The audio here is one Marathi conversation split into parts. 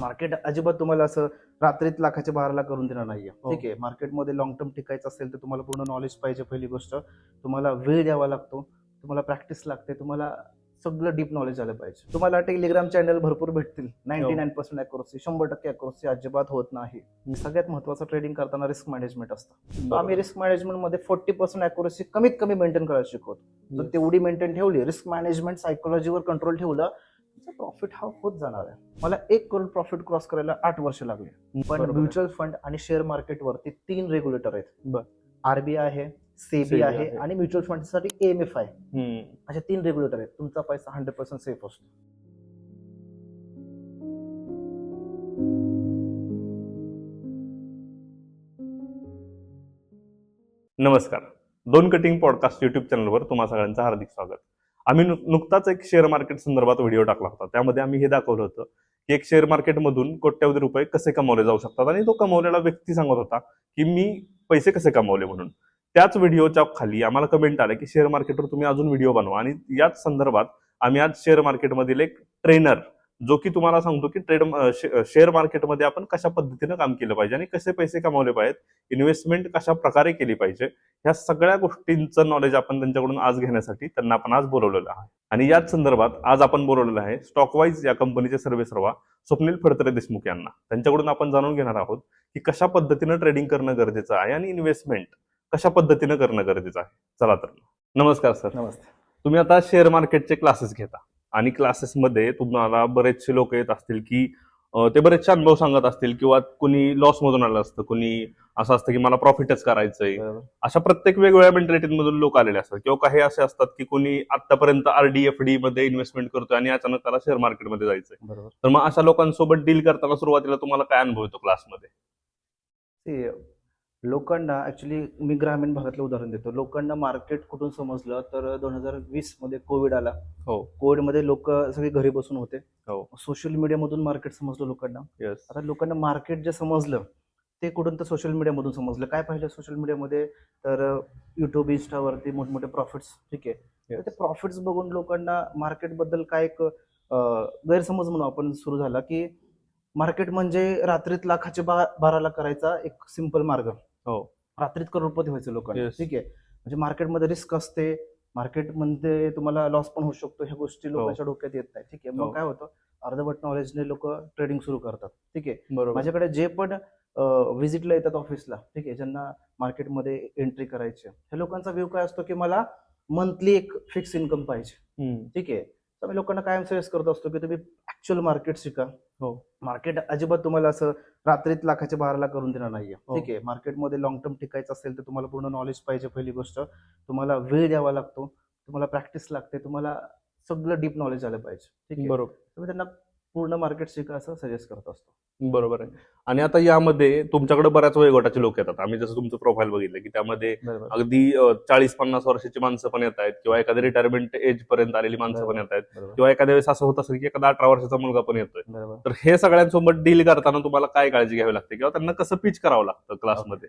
मार्केट अजिबात तुम्हाला असं रात्रीत लाखाच्या बाराला करून देणार नाहीये. हो. ठीक आहे? मार्केटमध्ये लॉंग टर्म टिकायचं असेल तर तुम्हाला पूर्ण नॉलेज पाहिजे पहिली गोष्ट. तुम्हाला वेळ द्यावा लागतो. तुम्हाला प्रॅक्टिस लागते. तुम्हाला सगळं डीप नॉलेज आलं पाहिजे. तुम्हाला टेलिग्राम चॅनल भरपूर भेटतील. नाईन्टी नाईन पर्सेंट अॅक्युरसी शंभर टक्के अॅक्युरसी अजिबात होत नाही. सगळ्यात महत्वाचं ट्रेडिंग करताना रिस्क मॅनेजमेंट असतं. आम्ही रिस्क मॅनेजमेंटमध्ये फोर्टी पर्सेंट अॅक्युरसी कमीत कमी मेंटेन करायला शिकवतो. तर तेवढी मेंटेन ठेवली रिस्क मॅनेजमेंट सायकोलॉजीवर कंट्रोल ठेवला प्रॉफिट हा होत जाणार आहे मला एक करोड प्रॉफिट क्रॉस करायला आठ वर्ष लागली पण. म्युच्युअल फंड आणि शेअर मार्केटवरती तीन रेग्युलेटर आहेत. आरबीआय आहे सेबी आहे. आणि म्युच्युअल फंडसाठी एम एफ आहे. अशा तीन रेग्युलेटर आहेत तुमचा पैसा हंड्रेड पर्सेंट सेफ असतो नमस्कार दोन कटिंग पॉडकास्ट युट्यूब चॅनलवर तुम्हा सगळ्यांचं हार्दिक स्वागत आम्ही नुकताच एक शेअर मार्केट संदर्भात व्हिडिओ टाकला होता. त्यामध्ये आम्ही हे दाखवलं होतं की एक शेअर मार्केटमधून कोट्यावधी रुपये कसे कमावले जाऊ शकतात आणि तो कमवलेला व्यक्ती सांगत होता की मी पैसे कसे कमावले म्हणून. त्याच व्हिडिओच्या खाली आम्हाला कमेंट आले की शेअर मार्केटवर तुम्ही अजून व्हिडिओ बनवा. आणि याच संदर्भात आम्ही आज शेअर मार्केटमधील एक ट्रेनर जो की तुम्हाला सांगतो की ट्रेड शेअर मार्केटमध्ये आपण कशा पद्धतीनं काम केलं पाहिजे आणि कसे पैसे कमावले पाहिजेत इन्व्हेस्टमेंट कशा प्रकारे केली पाहिजे ह्या सगळ्या गोष्टींचं नॉलेज आपण त्यांच्याकडून आज घेण्यासाठी त्यांना आपण आज बोलवलेलं आहे. आणि याच संदर्भात आज आपण बोलवलेलं आहे स्टॉकवाईज या कंपनीचे सर्वे सर्वा स्वप्नील फडतरे देशमुख यांना. त्यांच्याकडून आपण जाणून घेणार आहोत की कशा पद्धतीनं ट्रेडिंग करणं गरजेचं आहे आणि इन्व्हेस्टमेंट कशा पद्धतीनं करणं गरजेचं आहे. चला तर. नमस्कार सर. नमस्ते. तुम्ही आता शेअर मार्केटचे क्लासेस घेता. आणि क्लासेसमध्ये तुम्हाला बरेचसे लोक येत असतील की ते बरेचसे अनुभव सांगत असतील किंवा कुणी लॉस मधून आलं असतं कुणी असं असतं की मला प्रॉफिटच करायचंय. अशा प्रत्येक वेगवेगळ्या मेंटॅलिटीमधून लोक आलेले असतात किंवा काही असे असतात की कोणी आतापर्यंत आरडी एफ डी मध्ये इन्व्हेस्टमेंट करतोय आणि अचानक त्याला शेअर मार्केटमध्ये जायचंय. तर मग अशा लोकांसोबत डील करताना सुरुवातीला तुम्हाला काय अनुभव येतो क्लासमध्ये लोकांना ऍक्च्युली मी ग्रामीण भागातलं उदाहरण देतो. लोकांना मार्केट कुठून समजलं तर दोन हजार वीसमध्ये कोविड आला. हो. कोविडमध्ये लोक सगळे घरी बसून होते. हो. सोशल मीडियामधून मार्केट समजलं लोकांना येस आता लोकांना मार्केट जे समजलं ते कुठून तर सोशल मीडियामधून समजलं. काय पाहिलं सोशल मीडियामध्ये तर युट्यूब इन्स्टावरती मोठमोठे प्रॉफिट्स ठीक आहे. तर ते प्रॉफिट्स बघून लोकांना मार्केटबद्दल काय एक गैरसमज म्हणून आपण सुरू झाला की मार्केट म्हणजे रात्रीत लाखाचे बा बाराला करायचा एक सिंपल मार्ग. हो. रात्रीत करोडपती व्हायचं लोकांना. Yes. ठीक आहे. म्हणजे मार्केटमध्ये रिस्क असते. मार्केटमध्ये तुम्हाला लॉस पण होऊ शकतो. ह्या गोष्टी लोकांच्या डोक्यात येत नाही. ठीक आहे. हो. मग काय होतं? अर्धवट नॉलेजने लोक ट्रेडिंग सुरू करतात. ठीक आहे. बरोबर. माझ्याकडे जे पण व्हिजिटला येतात ऑफिसला ठीक आहे ज्यांना मार्केटमध्ये एंट्री करायची आहे, ह्या लोकांचा व्ह्यू काय असतो की मला मंथली एक फिक्स इन्कम पाहिजे. हम्म. ठीक आहे. तर मी लोकांना कायम सजेस्ट करत असतो की तुम्ही ऍक्च्युअल मार्केट शिका. हो. मार्केट अजिबात तुम्हाला असं रात्रीत लाखाच्या बाराला करून देणार नाहीये. हो. ठीक आहे. मार्केटमध्ये लॉंग टर्म टिकायचं असेल तर तुम्हाला पूर्ण नॉलेज पाहिजे पहिली गोष्ट. तुम्हाला वेळ द्यावा लागतो. तुम्हाला प्रॅक्टिस लागते. तुम्हाला सगळं डीप नॉलेज आलं पाहिजे. ठीक आहे. बरोबर. त्यांना पूर्ण मार्केट शिका असं सजेस्ट करत असतो. बरोबर आहे. आणि आता यामध्ये तुमच्याकडे बऱ्याच वयोगटाचे लोक येतात. आम्ही जसं तुमचं प्रोफाईल बघितलं की त्यामध्ये अगदी चाळीस पन्नास वर्षाची माणसं पण येत आहेत किंवा एखाद्या रिटायरमेंट एज पर्यंत आलेली माणसं पण येत आहेत किंवा एखाद्या वेळेस असं होत असेल की एखादा अठरा वर्षाचा मुलगा पण येतोय. तर हे सगळ्यांसोबत डील करताना तुम्हाला काय काळजी घ्यावी लागते किंवा त्यांना कसं पिच करावं लागतं क्लासमध्ये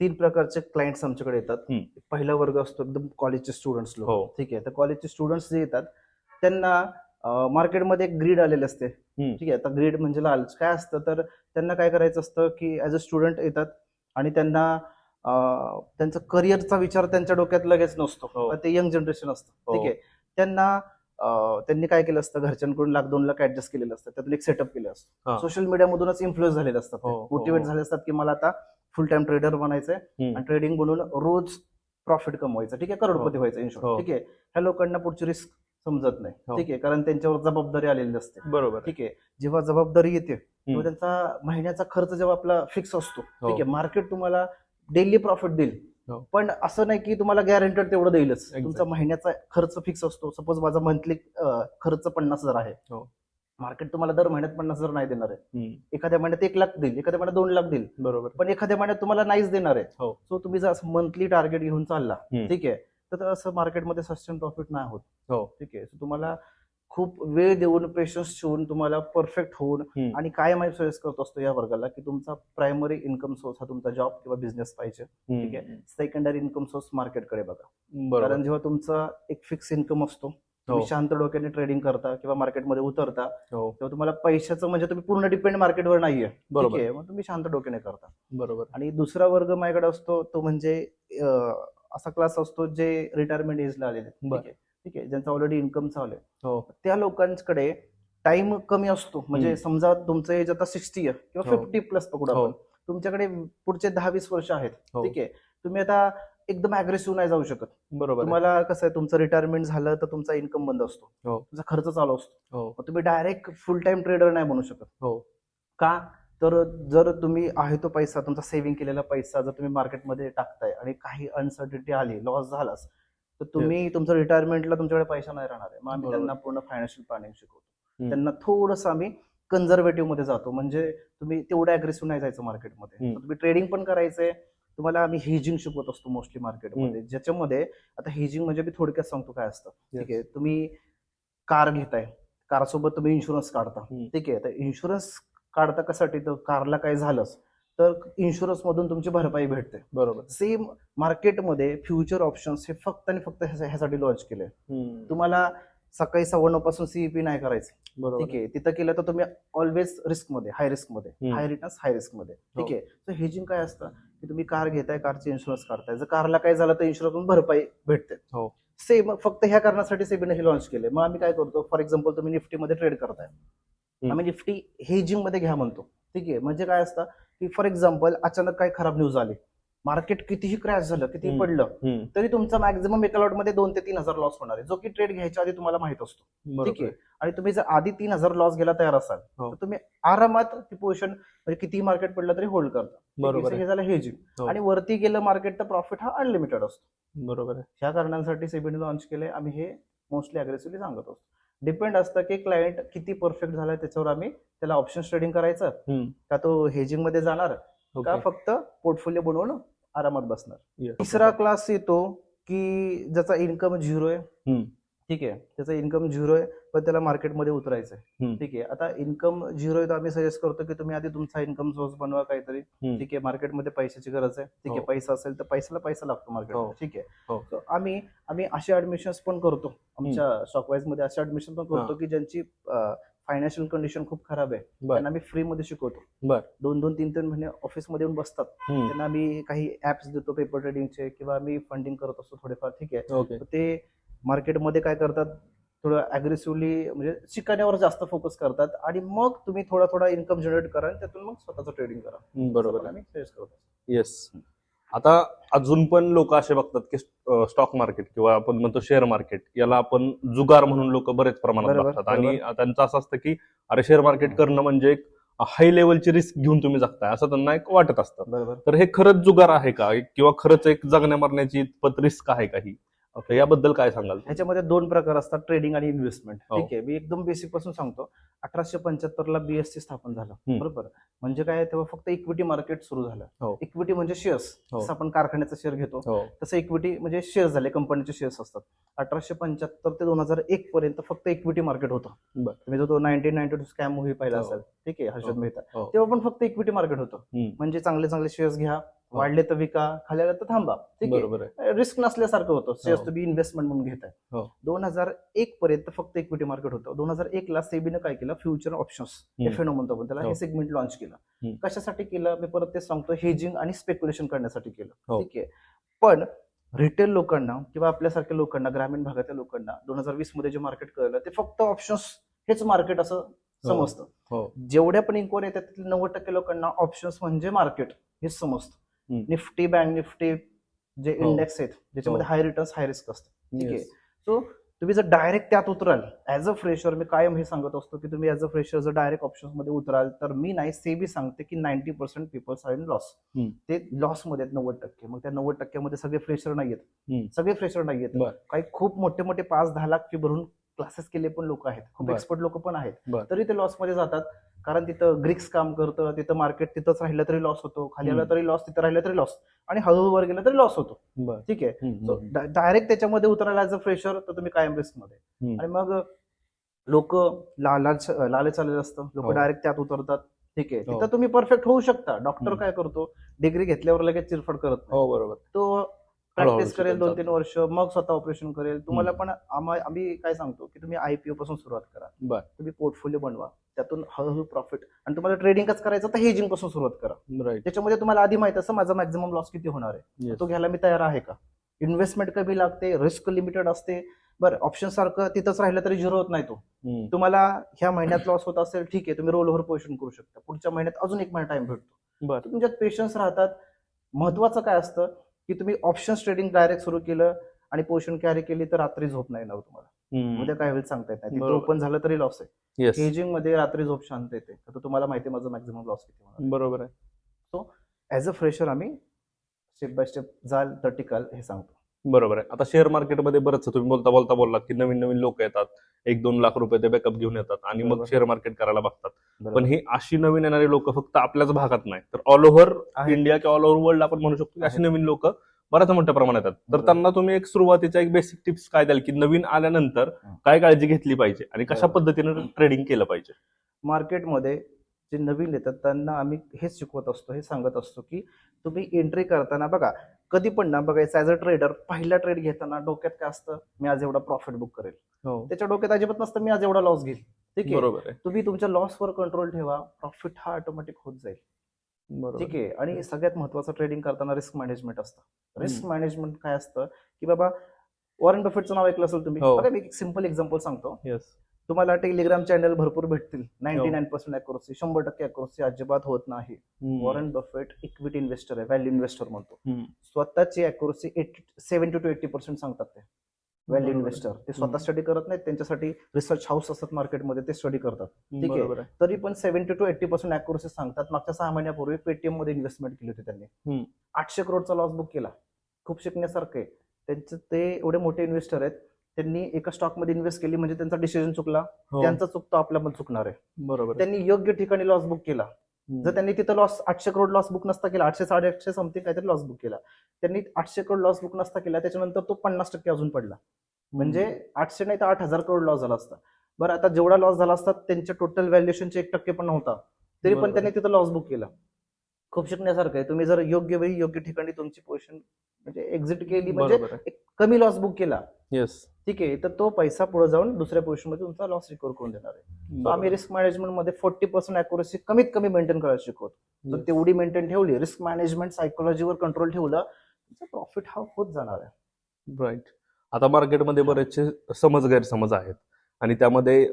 तीन प्रकारचे क्लायंट्स आमच्याकडे येतात. पहिला वर्ग असतो एकदम कॉलेजचे स्टुडंट्स लोक. हो. ठीक आहे. तर कॉलेजचे स्टुडंट्स जे येतात त्यांना मार्केटमध्ये एक ग्रीड आलेलं असते. ठीक आहे. आता ग्रीड म्हणजे लाल. काय असतं? तर त्यांना काय करायचं असतं की ऍज अ स्टुडंट येतात आणि त्यांना त्यांचा करिअरचा विचार त्यांच्या डोक्यात लगेच नसतो. हो. ते यंग जनरेशन असतं. हो. ठीक आहे. त्यांना त्यांनी काय केलं असतं? घरच्यांकडून लाख दोन लाख ऍडजस्ट केलेलं असतं. त्यातून एक सेटअप केलं. असतं. सोशल मीडियामधूनच इन्फ्लुएन्स झालेले असतात मोटिवेट हो. झाले असतात की मला आता फुल टाइम ट्रेडर बनायचंय. आणि ट्रेडिंग बनवून रोज प्रॉफिट कमवायचं. ठीक आहे. करोडपती व्हायचं इन. शॉर्ट ठीक आहे. ह्या लोकांना पुढची रिस्क समजत नाही हो. ठीक आहे कारण त्यांच्यावर जबाबदारी आलेली असते बरोबर. ठीक आहे जेव्हा जबाबदारी येते तेव्हा. त्यांचा महिन्याचा खर्च जेव्हा आपला फिक्स असतो हो. ठीक आहे मार्केट तुम्हाला डेली प्रॉफिट देईल हो. पण असं नाही की तुम्हाला गॅरंटेड तेवढं देईलच. तुमचा महिन्याचा खर्च फिक्स असतो सपोज माझा मंथली खर्च पन्नास हजार आहे हो. मार्केट तुम्हाला दर महिन्यात पन्नास हजार नाही देणार आहे. एखाद्या महिन्यात एक लाख देईल एखाद्या महिन्यात दोन लाख देईल बरोबर पण एखाद्या महिन्यात तुम्हाला नाहीच देणार आहे. सो तुम्ही जर मंथली टार्गेट घेऊन चालला. ठीक आहे तर असं मार्केटमध्ये सस्टेन प्रॉफिट नाही होत. हो. ठीक आहे. So तुम्हाला खूप वेळ देऊन पेशन्स ठेवून तुम्हाला परफेक्ट होऊन. आणि काय माहिती सजेस्ट करत असतो या वर्गाला की तुमचा प्रायमरी इन्कम सोर्स हा तुमचा जॉब किंवा बिझनेस पाहिजे. ठीक आहे. सेकंडरी इन्कम सोर्स मार्केटकडे बघा. कारण जेव्हा तुमचा एक फिक्स इन्कम असतो तुम्ही शांत डोक्याने ट्रेडिंग करता किंवा मार्केटमध्ये उतरता हो. तेव्हा तुम्हाला पैशाचं म्हणजे तुम्ही पूर्ण डिपेंड मार्केटवर नाहीये. बरोबर. मग तुम्ही शांत डोक्याने करता. बरोबर. आणि दुसरा वर्ग माझ्याकडे असतो तो म्हणजे असा क्लास असतो जे रिटायरमेंट एजला आलेले. ठीक आहे ठीक आहे ज्यांचा ऑलरेडी इन्कम चालू आहे त्या लोकांकडे टाइम कमी असतो म्हणजे. समजा तुमचं एज आता सिक्स्टी किंवा. फिफ्टी प्लस पकडू. आपण तुमच्याकडे पुढचे दहा वीस वर्ष आहेत हो. ठीक आहे तुम्ही आता एकदम अग्रेसिव्ह नाही जाऊ शकत बरोबर. तुम्हाला कसं आहे तुमचं रिटायरमेंट झालं तर तुमचा इन्कम बंद असतो हो. तुमचा खर्च चालू असतो हो तुम्ही डायरेक्ट फुल टाइम ट्रेडर नाही बनू शकत हो. का तर जर तुम्ही आहे तो पैसा तुमचा सेव्हिंग केलेला पैसा जर तुम्ही मार्केटमध्ये टाकताय आणि काही अनसर्टिनिटी आली लॉस झालाच तर तुम्ही तुमचं रिटायरमेंटला तुमच्याकडे पैसा नाही राहणार आहे. मग आम्ही. त्यांना पूर्ण फायनान्शियल प्लॅनिंग शिकवतो. त्यांना थोडंसं आम्ही कन्झर्वेटिव्हमध्ये जातो. म्हणजे तुम्ही तेवढं अग्रेसिव्ह नाही जायचं मार्केटमध्ये. तुम्ही ट्रेडिंग पण करायचंय. तुम्हाला आम्ही हेजिंग शिकवत असतो मोस्टली मार्केटमध्ये ज्याच्यामध्ये आता हेजिंग म्हणजे मी थोडक्यात सांगतो काय असतं. ठीक आहे तुम्ही कार घेताय. कारसोबत तुम्ही इन्शुरन्स काढता. ठीक आहे तर इन्शुरन्स काढता कशासाठी? तर कारला काही झालंच. तर इन्शुरन्स मधून तुमची भरपाई भेटते. बरोबर. सेम मार्केटमध्ये फ्युचर ऑप्शन्स हे फक्त आणि फक्त ह्यासाठी लॉन्च केले. तुम्हाला सकाळी सव्वा नऊ पासून सीईपी नाही करायचं. बरोबर ठीक आहे. तिथं केलं तर तुम्ही ऑलवेज रिस्कमध्ये हाय रिस्कमध्ये. हाय रिटर्न्स हाय रिस्कमध्ये. ठीक हो. आहे. तर हेजिंग काय असतं? की तुम्ही कार घेताय कारचे इन्शुरन्स काढताय. जर कारला काय झालं तर इन्शुरन्स भरपाई भेटते. हो. सेम फक्त ह्या कारणासाठी सेबीने हे लॉन्च केले. मग आम्ही काय करतो? फॉर एक्झाम्पल तुम्ही निफ्टीमध्ये ट्रेड करताय. आम्ही निफ्टी हेजिंगमध्ये घ्या म्हणतो. ठीक आहे? म्हणजे काय असतं की फॉर एक्झाम्पल अचानक काय खराब न्यूज आली. मार्केट कितीही क्रॅश झालं कितीही. पडलं. तरी तुमचा मॅक्झिमम एका लॉटमध्ये दोन ते तीन हजार लॉस होणार आहे. जो की ट्रेड घ्यायच्या आधी तुम्हाला माहीत असतो. ठीक आहे? आणि तुम्ही जर आधी तीन हजार लॉस घ्यायला तयार असाल हो. तर तुम्ही आरामात ती पोझिशन म्हणजे कितीही मार्केट पडलं तरी होल्ड करता? बरोबर. हे झालं हेजिंग हो. आणि वरती गेलं मार्केट तर प्रॉफिट हा अनलिमिटेड असतो. बरोबर ह्या कारणांसाठी सेबीने लॉन्च केले आम्ही हे मोस्टली अग्रेसिव्हली सांगत असतो. डिपेंड असतं की क्लायंट किती परफेक्ट झालाय त्याच्यावर आम्ही त्याला ऑप्शन ट्रेडिंग करायचं. का तो हेजिंगमध्ये जाणार का. फक्त पोर्टफोलिओ बनवून आरामात बसणार. तिसरा क्लास येतो की ज्याचा इन्कम झिरो आहे. ठीक आहे त्याचा इन्कम झिरो आहे पण त्याला मार्केटमध्ये उतरायचं आहे. ठीक आहे आता इन्कम झिरो आहे तर आम्ही सजेस्ट करतो की तुम्ही आधी तुमचा इन्कम सोर्स बनवा काहीतरी. ठीक आहे मार्केटमध्ये पैशाची गरज आहे ठीक आहे हो. पैसा असेल तर पैशाला पैसा लागतो मार्केट हो. ठीक हो. आहे So आम्ही आम्ही असे ऍडमिशन्स पण करतो आमच्या स्टॉकवाईजमध्ये असे ऍडमिशन पण करतो हा. की ज्यांची फायनान्शियल कंडिशन खूप खराब आहे त्यांना आम्ही फ्री मध्ये शिकवतो बर. दोन दोन तीन तीन महिने ऑफिसमध्ये येऊन बसतात. त्यांना आम्ही काही ऍप्स देतो पेपर ट्रेडिंगचे किंवा आम्ही फंडिंग करत असतो थोडेफार ठीक आहे ते मार्केटमध्ये काय करतात? थोडं अग्रेसिव्हली म्हणजे शिकण्यावर जास्त फोकस करतात आणि मग तुम्ही थोडा थोडा इन्कम जनरेट करा आणि त्यातून मग स्वतःचं ट्रेडिंग करा. बरोबर. आम्ही करतो येस आता अजून पण लोक असे बघतात की स्टॉक मार्केट किंवा आपण म्हणतो शेअर मार्केट याला आपण जुगार म्हणून लोक बरेच प्रमाणात बघतात. आणि त्यांचं असं असतं की अरे शेअर मार्केट करणं म्हणजे एक हाय लेवलची रिस्क घेऊन तुम्ही जगताय असं त्यांना एक वाटत असतं. तर हे खरंच जुगार आहे का? किंवा खरंच एक जगण्या मरण्याची इतपत रिस्क आहे काही तर याबद्दल काय सांगाल ह्याच्यामध्ये दोन प्रकार असतात ट्रेडिंग आणि इन्व्हेस्टमेंट हो. ठीक आहे मी एकदम बेसिकपासून सांगतो अठराशे पंच्याहत्तर ला बीएससी स्थापन झालं. बरोबर म्हणजे काय तेव्हा फक्त इक्विटी मार्केट सुरू हो. झालं इक्विटी म्हणजे शेअर्स हो. जसं आपण कारखान्याचा शेअर घेतो हो तसं इक्विटी म्हणजे शेअर्स झाले कंपनीचे शेअर्स असतात अठराशे पंच्याहत्तर ते दोन हजार एक पर्यंत फक्त इक्विटी मार्केट होतं. तुम्ही जो तो nineteen ninety two scam movie पाहिला हो. असेल ठीक आहे हर्षद हो. मेहता हो. तेव्हा पण फक्त इक्विटी मार्केट होतं. म्हणजे चांगले चांगले शेअर्स घ्या वाढले तर विका खाली आले तर थांबा. ठीक आहे. रिस्क नसल्यासारखं होतं. शेअर्स हो. तुम्ही इन्व्हेस्टमेंट म्हणून घेताय. हो. दोन हजार एक पर्यंत फक्त इक्विटी मार्केट होतं. दोन हजार एक ला सेबीनं काय केलं? Future options. एफ म्हणतो आपण त्याला. हो. हे. सेगमेंट लॉन्च केलं. कशासाठी केलं? मी परत तेच सांगतो. हेजिंग आणि स्पेक्युलेशन करण्यासाठी केलं. हो. ठीक आहे. पण रिटेल लोकांना किंवा आपल्यासारख्या लोकांना ग्रामीण भागातल्या लोकांना दोन हजार वीसमध्ये जे मार्केट कळलं ते फक्त ऑप्शन्स हेच मार्केट असं समजतं. हो. जेवढ्या पण इन्क्वायरी येतात त्यातील नव्वद टक्के लोकांना ऑप्शन्स म्हणजे मार्केट हेच समजतं. निफ्टी बँक निफ्टी जे हो. इंडेक्स आहेत ज्याच्यामध्ये हाय रिटर्न्स हाय रिस्क असतं ठीक आहे. सो तुम्ही जर डायरेक्ट त्यात उतराल ऍज अ फ्रेशर मी कायम हे सांगत असतो की तुम्ही ऍज अ फ्रेशर जर डायरेक्ट ऑप्शन्समध्ये उतराल तर मी नाही सेबी सांगते की ninety percent peoples are in loss. ते लॉसमध्ये आहेत नव्वद टक्के मग त्या नव्वद टक्क्यामध्ये सगळे फ्रेशर नाही. आहेत सगळे फ्रेशर नाही आहेत. काही खूप मोठे मोठे पाच दहा लाख फी भरून क्लासेस केले पण लोक आहेत खूप. एक्सपर्ट लोक पण आहेत. तरी ते लॉसमध्ये जातात कारण तिथं ग्रिक्स काम करतं तिथं मार्केट तिथंच राहिलं तरी लॉस होतो खाली आलं. तरी लॉस तिथं राहिलं तरी लॉस आणि हळूहळू वर गेलं तरी लॉस होतो ठीक आहे. डायरेक्ट त्याच्यामध्ये उतरायला ऍज अ फ्रेशर तर तुम्ही कायम रिस्कमध्ये. आणि मग लोक लालच लालच आलेलं असतं लोक हो. डायरेक्ट त्यात उतरतात ठीक आहे हो. तिथं तुम्ही परफेक्ट होऊ शकता डॉक्टर. काय करतो डिग्री घेतल्यावर लगेच चिरफड करत नाही हो बरोबर तो प्रॅक्टिस करेल दोन. तीन वर्ष मग स्वतः ऑपरेशन करेल. तुम्हाला. पण आम्हा- काय सांगतो की तुम्ही आयपीओ पासून सुरुवात करा. बर. तुम्ही पोर्टफोलिओ बनवा. त्यातून हळूहळू प्रॉफिट आणि तुम्हाला ट्रेडिंगच करायचं तर हेजिंगपासून सुरुवात करा. त्याच्यामध्ये तुम्हाला आधी माहीत असं माझा मॅक्झिमम लॉस किती होणार आहे? तो घ्यायला मी तयार आहे का? इन्व्हेस्टमेंट कमी लागते रिस्क लिमिटेड असते. बरं ऑप्शन सारखं तिथंच राहिलं तरी झिरो होत नाही तो. तुम्हाला ह्या महिन्यात लॉस होत असेल ठीक आहे तुम्ही रोल ओव्हर पोझिशन करू शकता. पुढच्या महिन्यात अजून एक महिना टाइम भेटतो. बर. तुमच्यात पेशन्स राहतात. महत्वाचं काय असतं? की तुम्ही ऑप्शन्स ट्रेडिंग डायरेक्ट सुरू केलं आणि पोझिशन कॅरी केली तर रात्री झोप नाही येणार तुम्हाला. उद्या काय होईल सांगता येत नाही. ओपन झालं तरी लॉस आहे. हेजिंगमध्ये रात्री झोप शांत येते. आता तुम्हाला माहिती आहे माझं मॅक्झिमम लॉस किती बरोबर आहे. ऍज अ फ्रेशर आम्ही स्टेप बाय स्टेप जाल तर टिकाल हे सांगतो. बरोबर आहे आता शेअर मार्केटमध्ये बरंच तुम्ही बोलता बोलता बोललात की नवीन नवीन लोक येतात एक दोन लाख रुपये ते बॅकअप घेऊन येतात आणि मग. शेअर मार्केट करायला बघतात. पण ही अशी नवीन येणारी लोक फक्त आपल्याच भागात नाही तर ऑल ओव्हर. इंडिया किंवा ऑल ओव्हर वर्ल्ड आपण म्हणू शकतो की अशी. नवीन लोक बऱ्याच मोठ्या प्रमाणात येतात तर. त्यांना तुम्ही एक सुरुवातीच्या एक बेसिक टिप्स काय द्याल की नवीन आल्यानंतर. काय काळजी घेतली पाहिजे आणि कशा. पद्धतीने ट्रेडिंग केलं पाहिजे मार्केटमध्ये जे नवीन येतात त्यांना आम्ही हेच शिकवत असतो हे सांगत असतो की तुम्ही एंट्री करताना बघा कधी पण ना बघायचं ॲज अ ट्रेडर पहिला ट्रेड घेताना डोक्यात काय असतं? मी आज एवढा प्रॉफिट बुक करेल. त्याच्या डोक्यात अजिबात नसतं मी आज एवढा लॉस घेईल. ठीक आहे? तुम्ही तुमच्या लॉसवर कंट्रोल ठेवा प्रॉफिट हा ऑटोमॅटिक होत जाईल. बरोबर. ठीक आहे? आणि सगळ्यात महत्वाचं ट्रेडिंग करताना रिस्क मॅनेजमेंट असतं. रिस्क मॅनेजमेंट काय असतं? की बाबा वॉरन बफेटचं नाव ऐकलं असेल तुम्ही? हो. बघा मी एक सिंपल एक्झाम्पल सांगतो. तुम्हाला टेलिग्राम चॅनल भरपूर भेटतील. नाईन्टी. नाईन पर्सेंट अॅक्युरसी शंभर टक्के अॅक्युरसी अजिबात होत नाही. वॉरन बफेट इक्विटी इन्व्हेस्टर आहे व्हॅल्यू इन्व्हेस्टर म्हणतो. स्वतःची accuracy eighty seventy to eighty percent सांगतात ते. व्हॅल्यू. इन्व्हेस्टर ते स्वतः. स्टडी करत नाहीत त्यांच्यासाठी रिसर्च हाऊस असतात मार्केटमध्ये ते स्टडी करतात. बरोबर आहे. तरी पण seventy to eighty percent accuracy सांगतात. मागच्या सहा महिन्यापूर्वी पेटीएममध्ये इन्व्हेस्टमेंट केली होती. त्यांनी. आठशे करोडचा लॉस बुक केला. खूप शिकण्यासारखं आहे. त्यांचे ते एवढे मोठे इन्व्हेस्टर आहेत. त्यांनी एका स्टॉकमध्ये इन्व्हेस्ट केली म्हणजे त्यांचा डिसिजन चुकला. हो. त्यांचा चुकतो आपला पण चुकणार आहे. बरोबर. त्यांनी योग्य ठिकाणी लॉस बुक केला. जर त्यांनी तिथं लॉस आठशे करोड लॉस बुक नसता केला आठशे साडेआठशे समथिंग काहीतरी लॉस बुक केला. त्यांनी आठशे करोड लॉस बुक नसता केला त्याच्यानंतर तो पन्नास टक्के अजून पडला. म्हणजे आठशे नाही तर आठ हजार करोड लॉस झाला असता. बरं आता जेवढा लॉस झाला असता त्यांच्या टोटल व्हॅल्युएशनचे एक टक्के पण नव्हता. तरी पण. त्यांनी तिथं लॉस बुक केला. खूप शिकण्यासारखं आहे. तुम्ही जर योग्य वेळी योग्य ठिकाणी तुमची पोझिशन म्हणजे एक्झिट केली म्हणजे बरोबर आहे. एक कमी लॉस बुक केला. येस ठीक आहे तर तो पैसा पुढे जाऊन दुसऱ्या पोझिशनमध्ये तुमचा लॉस रिकवर करून देणार आहे. आम्ही रिस्क मॅनेजमेंटमध्ये फोर्टी पर्सेंट अॅक्युरेसी कमीत कमी मेंटेन करायला शिकवतो. तर तेवढी मेंटेन ठेवली रिस्क मॅनेजमेंट सायकोलॉजीवर कंट्रोल ठेवलं तुमचा प्रॉफिट हा होत जाणार आहे. राईट आता मार्केटमध्ये बरेचसे समज गैरसमज आहेत. आणि त्यामध्ये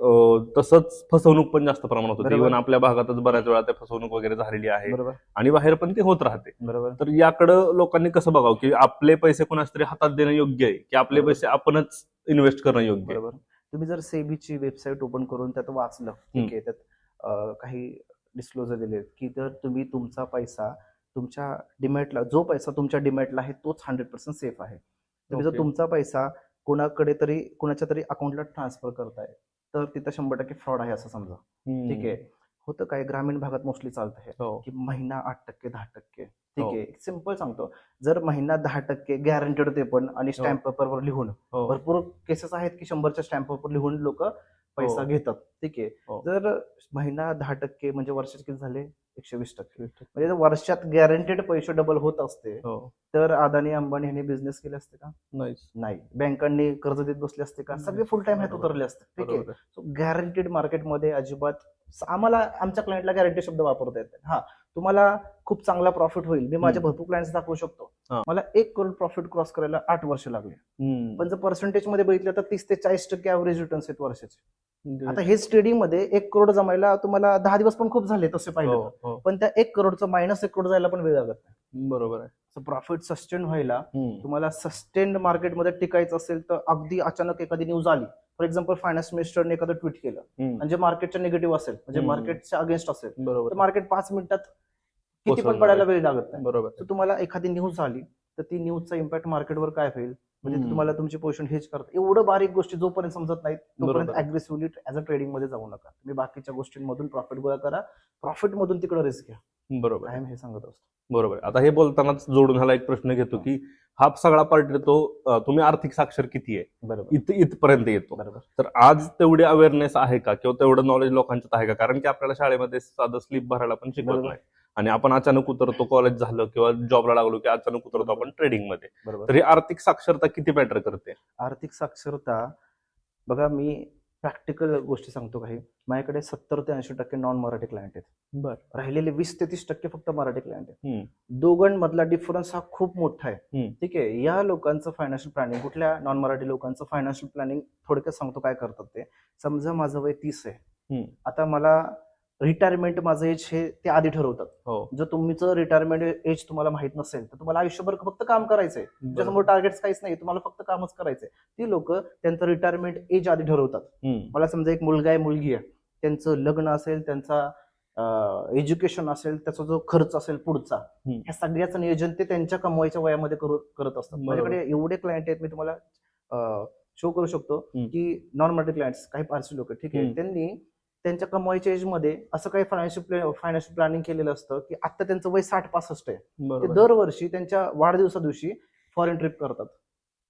तसंच फसवणूक पण जास्त प्रमाणात होते. इव्हन आपल्या भागातच बऱ्याच वेळा ते फसवणूक वगैरे झालेली आहे. आणि बाहेर पण ते होत राहते. बरोबर. तर याकडं लोकांनी कसं बघावं की आपले पैसे कोणाच तरी हातात देणं योग्य आहे की आपले. पैसे आपणच इन्व्हेस्ट करणं योग्य आहे? बरोबर. तुम्ही जर सेबीची वेबसाईट ओपन करून त्यात वाचलं ठीक आहे त्यात काही डिस्क्लोजर दिले की जर तुम्ही तुमचा पैसा तुमच्या डिमॅटला जो पैसा तुमच्या डिमॅटला आहे तोच हंड्रेड पर्सेंट सेफ आहे. तुम्ही जर. तुमचा पैसा कोणाकडे तरी कोणाच्या तरी अकाउंटला ट्रान्सफर करताय तर तिथं शंभर टक्के फ्रॉड आहे असं समजा. ठीक आहे? होतं काय? ग्रामीण भागात मोस्टली चालतं हे. हो. की महिना आठ टक्के दहा टक्के. ठीक हो. आहे? सिंपल सांगतो. जर महिना दहा टक्के गॅरंटेड ते पण आणि स्टॅम्प पेपरवर लिहून. हो. भरपूर केसेस आहेत की शंभरच्या स्टॅम्प पेपर लिहून लोक पैसा हो. घेतात. ठीक आहे? हो. जर महिना दहा टक्के म्हणजे वर्षाचे किती झाले? एकशे वीस टक्के म्हणजे जर वर्षात गॅरंटेड पैसे डबल होत असते हो. तर अदानी अंबानी यांनी बिझनेस केले असते का? नाईस नाही. बँकांनी कर्ज देत बसले असते का? नाही. सगळे फुल टाइम ह्यात. उतरले असते. ठीक आहे. सो गॅरंटीड मार्केटमध्ये अजिबात आम्हाला आमच्या क्लायंटला गॅरंटी शब्द वापरता येत नाही. हा. तुम्हाला खूप चांगला प्रॉफिट होईल मी माझे हम्म. भरपूर क्लायंट्स दाखवू शकतो हा. मला एक करोड प्रॉफिट क्रॉस करायला आठ वर्ष लागले. पण जर पर्सेंटेजमध्ये बघितलं तर तीस ते चाळीस टक्के ऍव्हरेज रिटर्न्स आहेत वर्षाचे. आता हेच ट्रेडिंगमध्ये एक करोड जमायला तुम्हाला दहा दिवस पण खूप झाले तसे पाहिजे हो, हो. पण त्या एक करोडचं मायनस एक करोड जायला पण वेळ लागत नाही बरोबर आहे प्रॉफिट सस्टेन व्हायला. तुम्हाला सस्टेन मार्केटमध्ये टिकायचं असेल तर अगदी अचानक एखादी न्यूज आली फॉर एक्झाम्पल फायनान्स मिनिस्टरने एखादं ट्विट केलं. म्हणजे मार्केटच्या निगेटिव्ह असेल म्हणजे. मार्केटच्या अगेन्स्ट असेल बरोबर तर मार्केट पाच मिनिटात किती पण पडायला. वेळ लागत नाही. बरोबर. तर तुम्हाला एखादी न्यूज आली तर ती न्यूजचा इम्पॅक्ट मार्केटवर काय होईल? म्हणजे. तुम्हाला तुमची पोझिशन हेच करता. एवढं बारीक गोष्टी जोपर्यंत समजत नाहीत तोपर्यंत. अग्रेसिव्हली ऍज अ ट्रेडिंगमध्ये जाऊ नका. तुम्ही बाकीच्या गोष्टींमधून प्रॉफिट गोळा करा. प्रॉफिट मधून तिकडे रिस्क घ्या. बरोबर. आहे. कायम हे सांगत असतो. बरोबर. आता हे बोलतानाच जोडून ह्याला एक प्रश्न घेतो की हा सगळा पार्ट येतो तुम्ही आर्थिक साक्षर किती आहे? बरोबर. इथ इथपर्यंत येतो. बरोबर. तर आज तेवढी अवेअरनेस आहे का? किंवा तेवढं नॉलेज लोकांच्यात आहे का? कारण की आपल्याला शाळेमध्ये साधं स्लिप भरायला पण शिकवत. नाही. आणि आपण अचानक उतरतो कॉलेज झालं किंवा जॉबला लागलो की अचानक उतरतो आपण ट्रेडिंगमध्ये. बरोबर. तर ही आर्थिक साक्षरता किती मॅटर करते? आर्थिक साक्षरता बघा मी प्रॅक्टिकल गोष्टी सांगतो काही. माझ्याकडे सत्तर ते ऐंशी टक्के नॉन मराठी क्लायंट आहेत. बर. राहिलेले वीस ते तीस टक्के फक्त मराठी क्लायंट आहेत. दोघांमधला डिफरन्स हा खूप मोठा आहे. ठीक आहे? या लोकांचं फायनान्शियल प्लॅनिंग कुठल्या नॉन मराठी लोकांचं फायनान्शियल प्लॅनिंग थोडक्यात सांगतो काय करतात ते. समजा माझं वय तीस आहे. आता मला रिटायरमेंट माझं एज हे ते आधी ठरवतात हो जर तुमचं रिटायरमेंट एज तुम्हाला माहीत नसेल तर तुम्हाला आयुष्यभर फक्त काम करायचंय त्याच्यासमोर टार्गेट्स काहीच नाही तुम्हाला फक्त कामच करायचंय ती लोक त्यांचं रिटायरमेंट एज आधी ठरवतात. मला समजा एक मुलगा आहे मुलगी आहे त्यांचं लग्न असेल त्यांचा एज्युकेशन असेल त्याचा जो खर्च असेल पुढचा. ह्या सगळ्याचं नियोजन ते त्यांच्या कमवायच्या वयामध्ये करू- करत असतात. माझ्याकडे एवढे क्लायंट आहेत मी तुम्हाला शो करू शकतो. की नॉन मराठी क्लायंट्स काही पारसी लोक ठीक आहे. त्यांनी त्यांच्या कमवायच्या एजमध्ये असं काही फायनान्शियल फायनान्शियल प्लॅनिंग केलेलं असतं की आता त्यांचं वय साठ पासष्ट आहे. ते दरवर्षी त्यांच्या वाढदिवसा दिवशी फॉरेन ट्रिप करतात.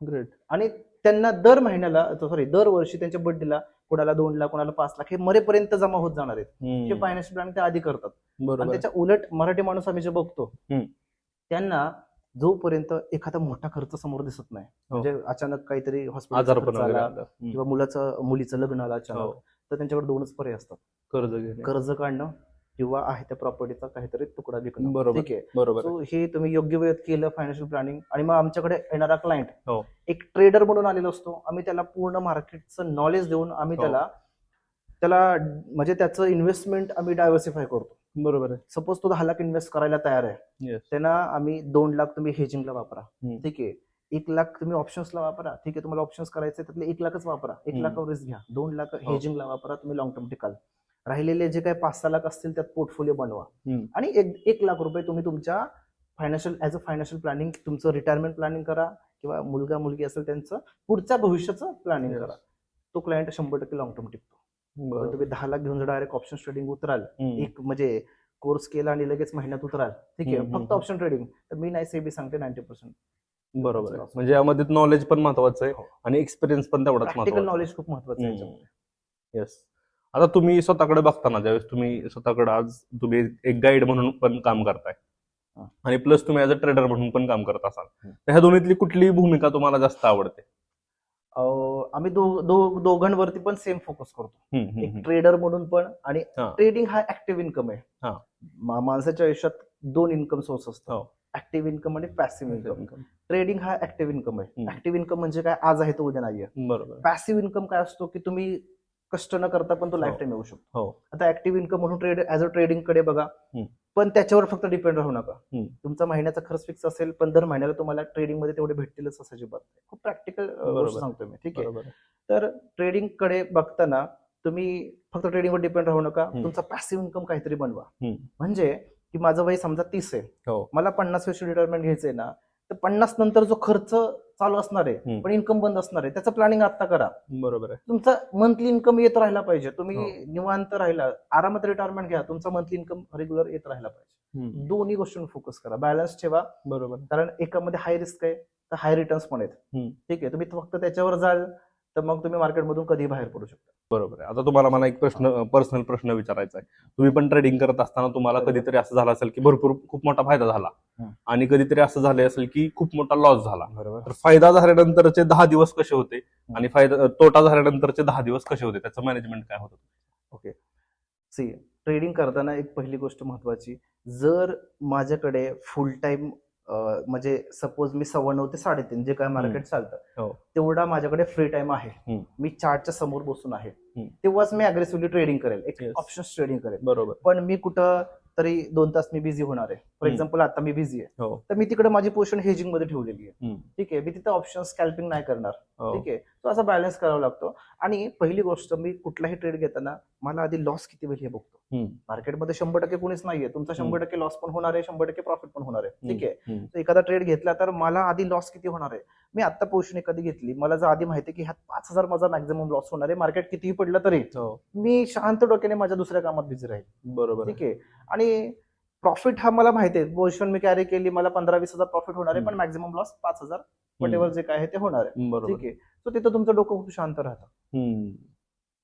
ग्रेट आणि त्यांना दर महिन्याला सॉरी दरवर्षी त्यांच्या बर्थडेला कोणाला दोन लाख कोणाला पाच लाख हे मरेपर्यंत जमा होत जाणार आहेत. हे फायनान्शियल प्लॅनिंग ते आधी करतात. आणि त्याच्या उलट मराठी माणूस आम्ही जे बघतो. त्यांना जोपर्यंत एखादा मोठा खर्च समोर दिसत नाही हो. म्हणजे अचानक काहीतरी हॉस्पिटल. किंवा मुलाचं मुलीचं लग्न आलं हो. अचानक तर त्यांच्याकडे दोनच पर्याय असतात कर्ज घेणे कर्ज काढणं किंवा आहे त्या प्रॉपर्टीचा काहीतरी तुकडा विकणं बरोबर. ठीक आहे बरोबर हे तुम्ही योग्य वेळेत केलं फायनान्शियल प्लॅनिंग आणि मग आमच्याकडे येणारा क्लायंट हो. एक ट्रेडर म्हणून आलेलो असतो आम्ही त्याला पूर्ण मार्केटचं नॉलेज देऊन आम्ही हो. त्याला त्याला म्हणजे त्याचं इन्व्हेस्टमेंट आम्ही डायव्हर्सिफाय करतो बरोबर आहे सपोज तो दहा लाख इन्व्हेस्ट करायला तयार आहे Yes. त्यांना आम्ही दोन लाख तुम्ही हेजिंगला वापरा हम्म. ठीक आहे एक लाख तुम्ही ऑप्शन्सला वापरा ठीक आहे तुम्हाला ऑप्शन्स करायचे त्यातले एक लाखच वापरा एक हम्म. लाख रिस्क घ्या दोन लाख हो. हेजिंगला वापरा तुम्ही लॉंग टर्म टिकाल राहिलेले जे काही पाच सहा लाख असतील त्यात पोर्टफोलिओ बनवा. आणि एक एक लाख रुपये तुम्ही तुमच्या financial as a financial planning तुमचं रिटायरमेंट प्लॅनिंग करा किंवा मुलगा मुलगी असेल त्यांचं पुढच्या भविष्याचं प्लॅनिंग. करा तो क्लायंट शंभर टक्के लॉंग टर्म टिकतो तुम्ही दहा लाख घेऊन जर डायरेक्ट ऑप्शन ट्रेडिंग उतराल. एक म्हणजे कोर्स केला आणि लगेच महिन्यात उतराल ठीक आहे फक्त. ऑप्शन ट्रेडिंग तर मी नाही सेबी सांगते नाईन्टी पर्सेंट बरोबर आहे म्हणजे यामध्ये नॉलेज पण महत्वाचं आहे हो. आणि एक्सपिरियन्स पण तेवढाच महत्त्वाचा नॉलेज खूप महत्वाचं आहे. येस आता तुम्ही स्वतःकडे बघताना ज्यावेळेस तुम्ही स्वतःकडे आज तुम्ही एक गाईड म्हणून पण काम करताय. आणि प्लस तुम्ही ऍज अ ट्रेडर म्हणून पण काम करत असाल. तर ह्या दोन्हीतली कुठली भूमिका तुम्हाला जास्त आवडते आम्ही दोघांवरती पण सेम फोकस करतो एक. ट्रेडर म्हणून पण आणि. ट्रेडिंग हा ऍक्टिव्ह इन्कम आहे हा. माणसाच्या आयुष्यात दोन इन्कम सोर्स. असतात ऍक्टिव्ह इन्कम आणि पॅसिव्ह इन्कम. ट्रेडिंग हा ऍक्टिव्ह इन्कम आहे. ऍक्टिव्ह इन्कम म्हणजे काय आज आहे तो उद्या नाहीये बरोबर पॅसिव्ह इन्कम काय असतो की तुम्ही कष्ट न करता पण तो हो. लाईफ टाइम येऊ शकतो हो आता ऍक्टिव्ह इन्कम म्हणून ट्रेड ऍज अ ट्रेडिंगकडे बघा. पण त्याच्यावर फक्त डिपेंड राहू नका. तुमचा महिन्याचा खर्च फिक्स असेल पण दर महिन्याला तुम्हाला ट्रेडिंगमध्ये तेवढे भेटतीलच असं अजिबात. खूप प्रॅक्टिकल. गोष्ट सांगतो मी ठीक आहे. तर ट्रेडिंगकडे बघताना तुम्ही फक्त ट्रेडिंगवर डिपेंड राहू नका. तुमचा पॅसिव्ह इन्कम काहीतरी बनवा. म्हणजे की माझं वय समजा तीस आहे हो मला पन्नास वर्षी रिटायरमेंट घ्यायचंय ना तर पन्नास नंतर जो खर्च चालू असणार आहे. पण इन्कम बंद असणार आहे त्याचं प्लॅनिंग आता करा बरोबर आहे तुमचा मंथली इन्कम येत राहिला पाहिजे तुम्ही हो. निवांत राहिला आरामात रिटायरमेंट घ्या तुमचा मंथली इन्कम रेग्युलर येत राहिला पाहिजे. दोन्ही गोष्टींवर फोकस करा बॅलन्स ठेवा बरोबर. कारण एकामध्ये हाय रिस्क आहे तर हाय रिटर्न्स पण आहेत. ठीक आहे तुम्ही फक्त त्याच्यावर जाल तर मग तुम्ही मार्केटमधून कधी बाहेर पडू शकता बरोबर आहे. आता तुम्हाला मला एक प्रश्न पर्सनल प्रश्न विचारायचा आहे. तुम्ही पण ट्रेडिंग करत असताना तुम्हाला. कधीतरी असं झालं असेल की भरपूर खूप मोठा फायदा झाला. आणि कधीतरी असं झालं असेल की खूप मोठा लॉस झाला. बरोबर. तर फायदा झाल्यानंतरचे दहा दिवस कसे होते? आणि फायदा तोटा झाल्यानंतरचे दहा दिवस कसे होते? त्याचं मॅनेजमेंट काय होतं? सी ट्रेडिंग करताना एक पहिली गोष्ट महत्वाची. जर माझ्याकडे फुल टाइम म्हणजे सपोज मी सव्वा नऊ ते साडेतीन जे काय मार्केट चालतं हो. तेवढा माझ्याकडे फ्री टाइम आहे. मी चार्टच्या समोर बसून आहे. तेव्हाच मी अग्रेसिव्हली ट्रेडिंग करेल एक. ऑप्शन ट्रेडिंग करेल बरोबर पण मी कुठं तरी दोन तास मी बिझी होणार आहे फॉर. एक्झाम्पल आता मी बिझी आहे हो तर मी तिकडे माझी पोझिशन हेजिंगमध्ये ठेवलेली आहे. ठीक आहे मी तिथं ऑप्शन स्कॅल्पिंग नाही करणार हो. ठीक आहे तो असा बॅलन्स करावा लागतो आणि पहिली गोष्ट मी कुठलाही ट्रेड घेताना मला आधी लॉस किती होईल हे बघतो. मार्केटमध्ये शंभर टक्के कोणीच नाहीये. तुमचा शंभर टक्के लॉस पण होणार आहे शंभर टक्के प्रॉफिट पण होणार आहे. ठीक आहे. तर एखादा ट्रेड घेतला तर मला आधी लॉस किती होणार आहे? मी आता पोझिशन एखादी घेतली मला जर आधी माहिती की ह्यात पाच हजार माझा मॅक्झिमम लॉस होणार आहे. मार्केट कितीही पडलं तरी हो. मी शांत डोक्याने माझ्या दुसऱ्या कामात बिझी राहील. बरोबर. ठीक आहे? आणि प्रॉफिट हा मला माहिती आहे. पोझिशन मी कॅरी केली मला पंधरा वीस हजार प्रॉफिट होणार आहे पण मॅक्झिमम लॉस पाच हजार वटेवर जे काय आहे ते होणार आहे. बरोबर. ठीक आहे? सो तिथं तुमचं डोकं खूप शांत राहतं.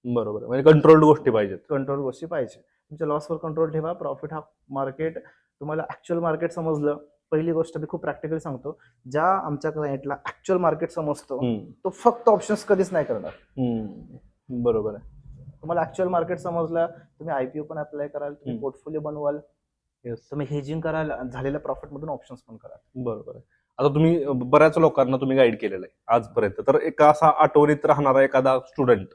बरोबर. म्हणजे कंट्रोल्ड गोष्टी पाहिजेत. कंट्रोल गोष्टी पाहिजे तुमच्या लॉसवर कंट्रोल ठेवा प्रॉफिट हा मार्केट तुम्हाला ऍक्च्युअल मार्केट समजलं. पहिली गोष्ट मी खूप प्रॅक्टिकली सांगतो ज्या आमच्या क्लायंटला ऍक्च्युअल मार्केट समजतो. तो फक्त ऑप्शन्स कधीच नाही करणार. बरोबर आहे. तुम्हाला ऍक्च्युअल मार्केट समजलं तुम्ही आयपीओ पण अप्लाय कराल तुम्ही. पोर्टफोलिओ बनवाल तुम्ही हेजिंग कराल झालेल्या प्रॉफिट मधून ऑप्शन्स पण कराल. बरोबर आहे. आता तुम्ही बऱ्याच लोकांना तुम्ही गाईड केलेलं आहे आजपर्यंत. तर एक असा आठवणीत राहणारा एखादा स्टुडंट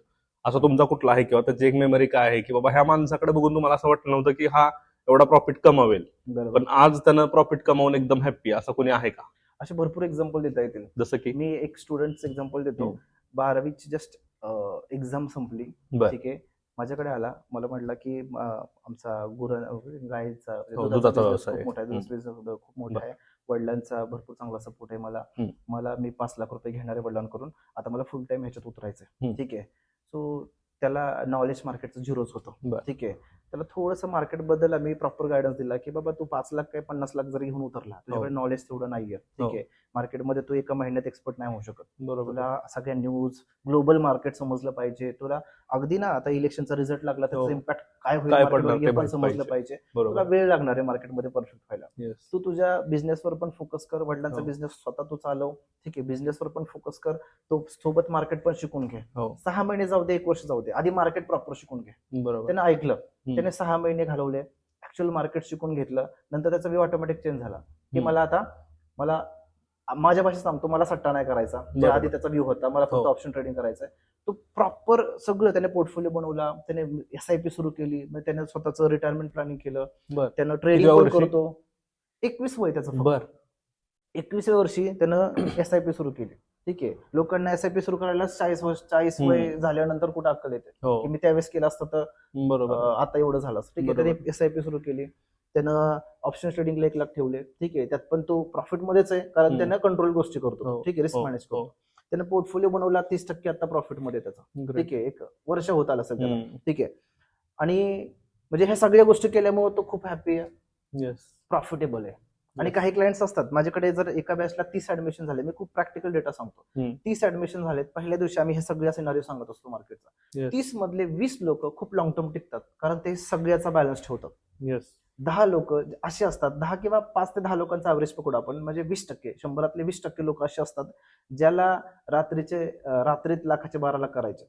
असा तुमचा कुठला आहे किंवा त्याची एक मेमरी काय आहे? की बाबा ह्या माणसाकडे बघून तुम्हाला असं वाटलं नव्हतं की हा एवढा प्रॉफिट कमावेल. पण आज त्यानं प्रॉफिट कमावून एकदम हॅप्पी असं कोणी आहे का? असे भरपूर एक्झाम्पल देता येतील जसं की? मी एक स्टुडंट एक्झाम्पल देतो. बारावीची जस्ट एक्झाम संपली. ठीक आहे. माझ्याकडे आला. मला म्हटलं की आमचा गुर गायचा हो, खूप. मोठा आहे. खूप मोठा. आहे. वडिलांचा भरपूर चांगला सपोर्ट आहे मला. मला मी पाच लाख रुपये घेणारे वडिलांकडून. आता मला फुल टाइम ह्याच्यात उतरायचंय. हम्म. ठीक आहे. सो त्याला नॉलेज मार्केटचं झिरोच. होतं ठीक आहे त्याला थोडंसं मार्केटबद्दल आम्ही प्रॉपर गायडन्स दिला की बाबा तू पाच लाख काय पन्नास लाख जरी घेऊन उतरला तुझ्याकडे नॉलेज तेवढं नाहीये. हो. ठीक आहे. मार्केटमध्ये तू एका महिन्यात एक्सपर्ट नाही होऊ शकत. बरोबर. तुला सगळ्या न्यूज ग्लोबल मार्केट समजलं पाहिजे. तुला अगदी ना आता इलेक्शनचा रिझल्ट लागला त्याचा हो. इम्पॅक्ट काय होईल? हे पण समजलं पाहिजे. तुला वेळ लागणार आहे मार्केटमध्ये परफेक्ट व्हायला. तू तुझ्या बिझनेसवर पण फोकस कर. वडिलांचा हो. बिझनेस स्वतः तू चालव. ठीक आहे. बिझनेसवर पण फोकस कर. तो सोबत मार्केट पण शिकून घे. हो. सहा महिने जाऊ दे एक वर्ष जाऊ दे. आधी मार्केट प्रॉपर शिकून घे. बरोबर. त्याने ऐकलं. त्याने सहा महिने घालवले. ऍक्च्युअल मार्केट शिकून घेतलं. नंतर त्याचा व्यू ऑटोमॅटिक चेंज झाला. की. मला आता मला माझ्या भाषेत सांगतो मला सट्टा नाही करायचा. आधी त्याचा व्ह्यू होता. मला फक्त. ऑप्शन ट्रेडिंग करायचं तो प्रॉपर सगळं त्याने पोर्टफोलिओ बनवला. त्याने एस आय पी सुरू केली. मग त्याने स्वतःचं रिटायरमेंट प्लॅनिंग केलं. त्यानं ट्रेडिंग? करतो. एकवीस वय त्याचं एकविसव्या वर्षी त्यानं एस आय पी सुरू केली. ठीक आहे लोकांना एस आय पी सुरू करायला चाळीस वर्ष चाळीस. वय झाल्यानंतर कुठं अक्कल येते हो की मी त्यावेळेस केलं असतं तर बरोबर अं, आता एवढं झालं असतं. ठीक आहे बरोबर. त्याने एस आय पी सुरू केली त्यानं ऑप्शन ट्रेडिंगला एक लाख ठेवले ठीक आहे त्यात पण तो प्रॉफिट मध्येच आहे कारण हम्म. त्यानं कंट्रोल गोष्टी करतो हो, ठीक आहे रिस्क हो, मॅनेज हो. करतो त्यानं पोर्टफोलिओ बनवला तीस टक्के आता प्रॉफिटमध्ये त्याचा Great. ठीक आहे एक वर्ष होत आलं असेल त्याला हम्म. ठीक आहे आणि म्हणजे ह्या सगळ्या गोष्टी केल्यामुळे तो खूप हॅपी आहे Yes. प्रॉफिटेबल आहे आणि. काही क्लायंट्स असतात माझ्याकडे जर एका बॅचला तीस ऍडमिशन झाले मी खूप प्रॅक्टिकल डेटा सांगतो. तीस ऍडमिशन झालेत पहिल्या दिवशी आम्ही हे सगळ्या सिनारिओ सांगत असतो मार्केटचा. तीस मधले वीस लोक खूप लॉंग टर्म टिकतात कारण ते सगळ्याचा बॅलन्स ठेवतात. दहा लोक असे असतात दहा किंवा पाच ते दहा लोकांचा ऍव्हरेज पकडू आपण म्हणजे वीस टक्के शंभरातले वीस टक्के लोक असे असतात ज्याला रात्रीचे रात्रीत लाखाचे बारा लाख करायचे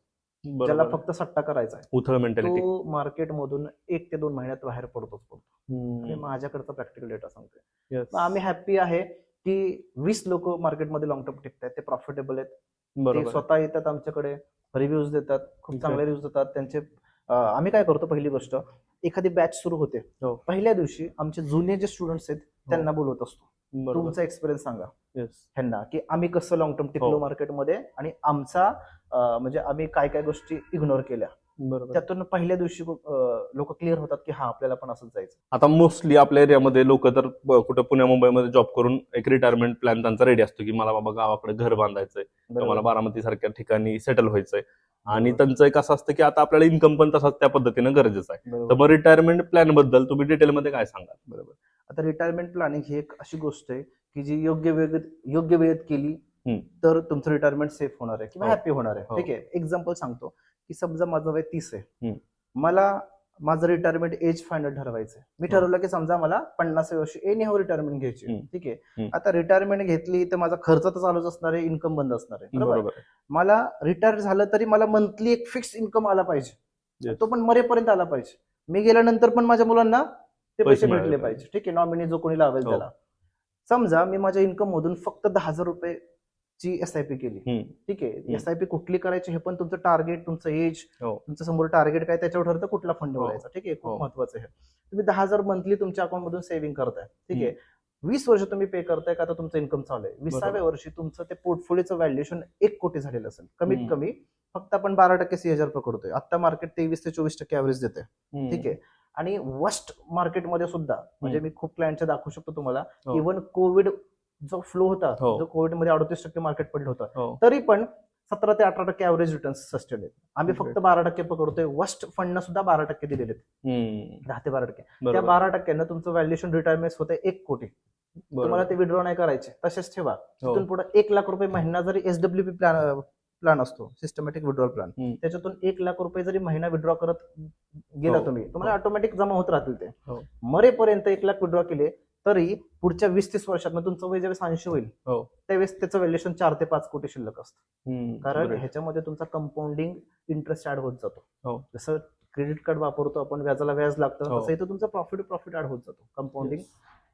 ज्याला फक्त सट्टा करायचा आहे. उथळ मेंटॅलिटी तो मार्केटमधून एक ते दोन महिन्यात बाहेर पडतोच पडतो. आणि माझ्याकडचा प्रॅक्टिकल डेटा सांगतोय. आम्ही हॅप्पी आहे की वीस लोक मार्केटमध्ये लॉंग टर्म टिकतात ते प्रॉफिटेबल आहेत. स्वतः येतात आमच्याकडे रिव्ह्यूज देतात खूप. चांगले रिव्ह्यूज देतात. त्यांचे आम्ही काय करतो पहिली गोष्ट एखादी बॅच सुरू होते. हो. पहिल्या दिवशी आमचे जुने जे स्टुडंट्स आहेत त्यांना बोलवत असतो. तुमचा एक्सपिरियन्स सांगा. ह्यांना की आम्ही कसं लॉंग टर्म टिकलो हो. मार्केटमध्ये आणि आमचा म्हणजे आम्ही काय काय गोष्टी इग्नोर केल्या. बरोबर. त्यातून पहिल्या दिवशी लोक क्लिअर होतात की हा आपल्याला पण असंच जायचं. आता मोस्टली आपल्या एरियामध्ये लोक तर कुठं पुण्या मुंबईमध्ये जॉब करून एक रिटायरमेंट प्लॅन त्यांचा रेडी असतो की मला बाबा गावाकडे घर बांधायचंय. मला बारामती सारख्या ठिकाणी सेटल व्हायचंय. आणि. त्यांचं एक असं असतं की आता आपल्याला इन्कम पण तसाच त्या पद्धतीनं गरजेचं आहे. तर मग रिटायरमेंट प्लॅनबद्दल तुम्ही डिटेलमध्ये काय सांगाल? बरोबर. आता रिटायरमेंट प्लॅनिंग ही एक अशी गोष्ट आहे की जी योग्य वेळेत योग्य वेळेत केली. तर तुमचं रिटायरमेंट सेफ होणार आहे किंवा हो. हॅपी होणार आहे हो. ठीक आहे एक्झाम्पल सांगतो की समजा माझं वय तीस आहे. मला माझं रिटायरमेंट एज फायनल ठरवायचं मी हो. ठरवलं की समजा मला पन्नास वर्षी एनी हाऊ रिटायरमेंट घ्यायची. ठीक आहे. आता रिटायरमेंट घेतली तर माझा खर्च तर चालूच असणार आहे इन्कम बंद असणार आहे बरोबर मला रिटायर झालं तरी मला मंथली एक फिक्स इन्कम आला पाहिजे. तो पण मरेपर्यंत आला पाहिजे मी गेल्यानंतर पण माझ्या मुलांना ते पैसे भेटले पाहिजे ठीक आहे नॉमिनी जो कोणी लावेल हो. त्याला समजा मी माझ्या इन्कम मधून फक्त दहा हजार रुपयेची एस आय पी केली. ठीक आहे. एस आय पी कुठली करायची हे पण तुमचं टार्गेट तुमचं एज हो. तुमचं समोर टार्गेट काय त्याच्यावर ठरतं कुठला फंड हो. निवडायचा ठीक आहे. खूप महत्वाचं आहे तुम्ही दहा हजार मंथली तुमच्या अकाउंट मधून सेव्हिंग करताय ठीक आहे वीस वर्ष तुम्ही पे करताय का आता तुमचं इन्कम चालू आहे विसाव्या वर्षी तुमचं ते पोर्टफोलिओचं व्हॅल्युएशन एक कोटी झालेलं असेल कमीत. कमी फक्त आपण बारा टक्के सी हजार पकडतोय आता मार्केट तेवीस ते चोवीस टक्के ऍव्हरेज देते. ठीक आहे आणि वस्ट मार्केटमध्ये सुद्धा म्हणजे मी खूप क्लायंटच्या दाखवू शकतो तुम्हाला हो. इव्हन कोविड जो फ्लो होता हो. जो कोविडमध्ये अडतीस टक्के मार्केट पडलं होतं हो. तरी पण सतरा ते अठरा टक्के ऍव्हरेज रिटर्न सस्टेन आहेत आम्ही फक्त. बारा टक्के पकडतोय वस्ट फंड सुद्धा बारा टक्के दिलेले आहेत. दहा ते बारा टक्के त्या. बारा टक्क्यानं तुमचं व्हॅल्युएशन रिटायरमेंट होतं एक कोटी. तुम्हाला ते विड्रॉ नाही करायचे तसेच ठेवा हो. तिथून पुढे एक लाख रुपये महिना जरी एसडब्ल्यू पी प्लॅन प्लॅन असतो सिस्टमॅटिक विड्रॉल प्लॅन. त्याच्यातून एक लाख रुपये जरी महिना विड्रॉ करत गेला हो. तुम्ही तुम्हाला हो. ऑटोमॅटिक जमा होत राहतील ते हो. मरेपर्यंत एक लाख विड्रॉ केले तरी पुढच्या वीस तीस वर्षात तुमचं वय ज्यावेळेस ऐंशी होईल. त्यावेळेस त्याचं व्हॅल्युएशन चार ते पाच कोटी शिल्लक असतं कारण. ह्याच्यामध्ये तुमचा कंपाऊंडिंग इंटरेस्ट ऍड होत जातो. जसं क्रेडिट कार्ड वापरतो आपण व्याजाला व्याज लागतं. तसं इथं तुमचं प्रॉफिट प्रॉफिट ऍड होत जातो कंपाऊंडिंग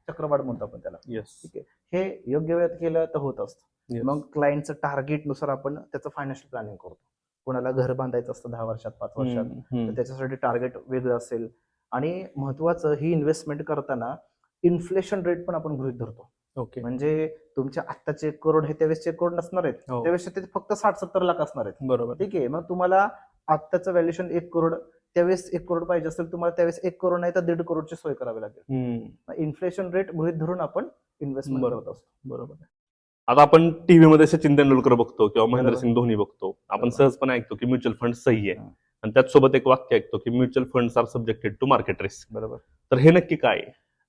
चक्रवाढ म्हणतो आपण त्याला Yes. हे योग्य वेळेत केलं तर होत असतं Yes. मग क्लायंटचं टार्गेटनुसार आपण त्याचं फायनान्शियल प्लॅनिंग करतो कोणाला घर बांधायचं असतं दहा वर्षात पाच वर्षात. तर त्याच्यासाठी टार्गेट वेगळं असेल आणि महत्वाचं ही इन्व्हेस्टमेंट करताना इन्फ्लेशन रेट पण आपण गृहित धरतो ओके म्हणजे तुमचे आत्ताचे एक करोड आहे त्यावेळेस एक करोड नसणार आहेत हो. त्यावेळेस ते फक्त साठ सत्तर लाख असणार आहेत बरोबर ठीक आहे मग तुम्हाला आत्ताचं व्हॅल्युएशन एक करोड त्यावेळेस एक करोड पाहिजे असेल तुम्हाला त्यावेळेस एक करोड नाही तर दीड करोडची सोय करावी लागेल इन्फ्लेशन रेट गृहित धरून आपण इन्व्हेस्टमेंट. करत असतो बरोबर. आता आपण टीव्ही मध्ये सचिन तेंडुलकर बघतो किंवा महेंद्र बरोबर. सिंग धोनी बघतो आपण. सहजपणे ऐकतो की म्युच्युअल फंड सही आहे. आणि त्याचसोबत एक वाक्य ऐकतो की mutual funds are subjected to market risk बरोबर तर हे नक्की काय?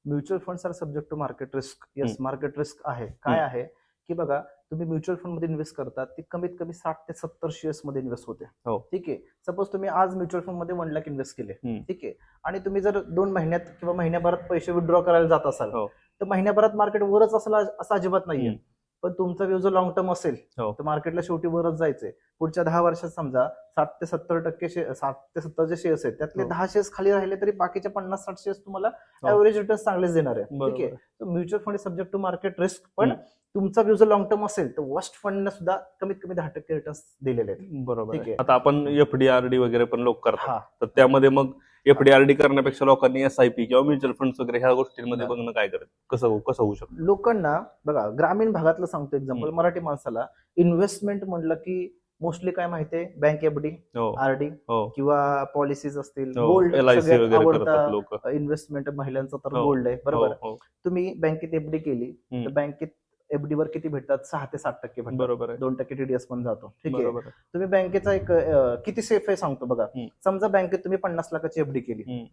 Mutual funds are subject to market risk yes. Market risk आहे काय. आहे की बघा तुम्ही म्युच्युअल फंडमध्ये इन्व्हेस्ट करतात ती कमीत कमी साठ ते सत्तर शेअर्समध्ये इन्व्हेस्ट होते हो. ठीक आहे सपोज तुम्ही आज म्युच्युअल फंडमध्ये वन लाख इन्व्हेस्ट केले. ठीक आहे आणि तुम्ही जर दोन महिन्यात किंवा महिन्याभरात पैसे विड्रॉ करायला जात असाल हो. तर महिन्याभरात मार्केट वरच असला असं अजिबात नाहीये. पण तुमचा व्यू जर लॉंग टर्म असेल हो. तर मार्केटला शेवटी वरच जायचंय पुढच्या दहा वर्षात समजा साठ ते सत्तर टक्के साठ ते सत्तर जे शेअर्स आहेत त्यातले हो. दहा शेअर्स खाली राहिले तरी बाकीच्या पन्नास साठ शेअर्स तुम्हाला हो. ऍव्हरेज रिटर्न चांगलेच देणार आहे ठीक आहे mutual fund subject to market risk पण. तुमचा व्यू जर लॉंग टर्म असेल तर वस्ट फंडने सुद्धा कमीत कमी दहा टक्के रिटर्न दिलेले आहेत बरोबर ठीक आहे. आता आपण एफडी आरडी वगैरे पण लोक करतात हा तर त्यामध्ये मग एफडी आरडी करण्यापेक्षा लोकांनी एस आय पी किंवा म्युच्युअल फंड्स वगैरे ह्या गोष्टींमध्ये हा. बघणं काय करत? कसं कसं होऊ शकतं? लोकांना बघा ग्रामीण भागातलं सांगतो एक्झाम्पल. मराठी माणसाला इन्व्हेस्टमेंट म्हणलं की मोस्टली काय माहितीये बँक एफडी हो. आरडी हो. किंवा पॉलिसीज असतील. हो. गोल्ड आवडता इन्व्हेस्टमेंट महिलांचा तर हो. गोल्ड आहे. बरोबर? हो. तुम्ही बँकेत एफडी केली. तर बँकेत एफडी वर किती भेटतात? सहा ते सात टक्के भेटतात. बरोबर आहे. दोन टक्के टीडीएस पण जातो. ठीक आहे? बरोबर आहे. तुम्ही बँकेचा एक अं, किती सेफ आहे सांगतो बघा. हम्म. समजा बँकेत तुम्ही पन्नास लाखाची एफडी केली. हम्म.